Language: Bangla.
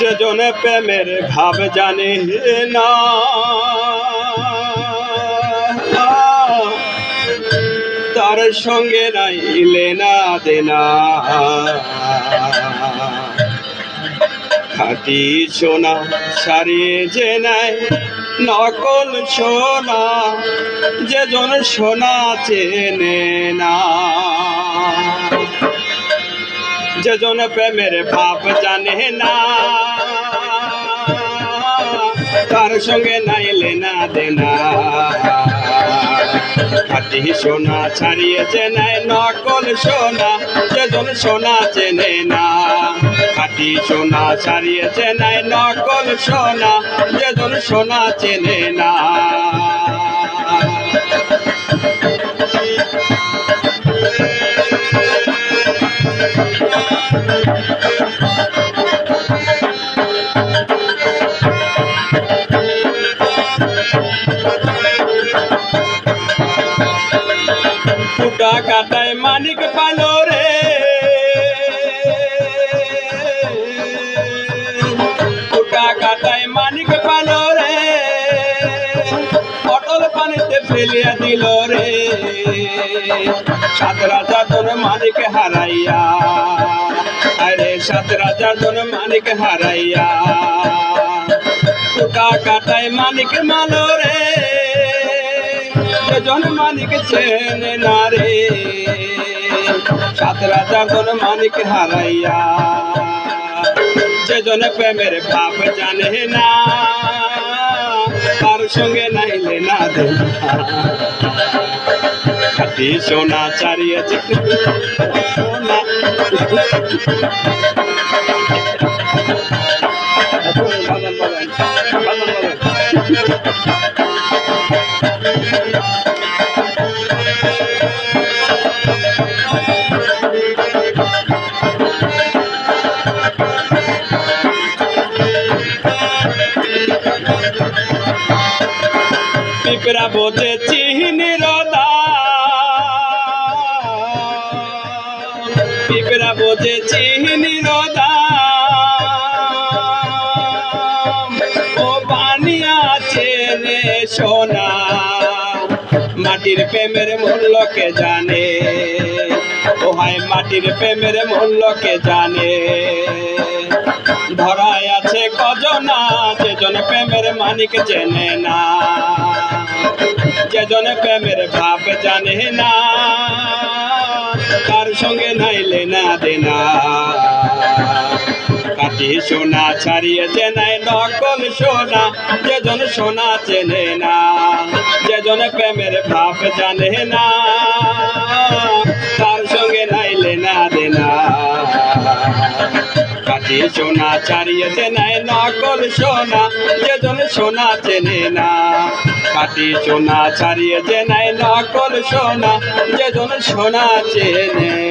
যে জনে প্রেমের ভাব জানে না। তার সঙ্গে নাই লেনা দেনা। খাটি সোনা সারিয়ে যে নাই নকল সোনা যে জন সোনা চেনে না। যে জন প্রেমের ভাব জানে না, তার সঙ্গে নাইলে না দেনা। খাটি সোনা ছাড়িয়ে চেনায় নকল সোনা যেজন সোনা চেনে না। খাটি সোনা ছাড়িয়ে চেনায় নকল সোনা যেজন সোনা চেনে না। ফুটা কাটায় মানিক পালো রে। কাটায় মানিক পালো রে। পটল পানিতে ফেলিয়া দিল রে। সাত রাজা তোর মানিক হারাইয়া। আরে সাত রাজা তোর মানিক হারাইয়া। ফুটা কাটায় মানিক মালো রে। জন মানিক চেনে না রে। সাত রাজা জন মানিক হারাইয়া। যে জন প্রেমের ভাব জানে না। তার সঙ্গে নাইলে না দে খাটি সোনা চারিয়েছে সোনা বাজান পিঁপড়া বোঝে চিনি রদা পিঁপড়া বোঝে চিনি রদা ও বানিয়া চেনে সোনা, মাটির প্রেমের মূল্যকে জানে? ও হায়, মাটির প্রেমের মূল্যকে জানে? ধরায় আছে কজনা, যেজন প্রেমের মানিক চেনে না। যেজন প্রেমের ভাব জানে না, তার সঙ্গে নাইলে না দেনা। কাটি সোনা ছাড়িয়ে চেনায় নকল সোনা, যেজন সোনা চেনে না। যেজন প্রেমের ভাব জানে না, তার সঙ্গে নাইলে না দেনা। কাটি সোনা ছাড়িয়ে নেয় নকল সোনা যেজন সোনা চেনে না কাটি সোনা ছাড়িয়েছে নেয় নকল সোনা যেজন সোনা চেনে।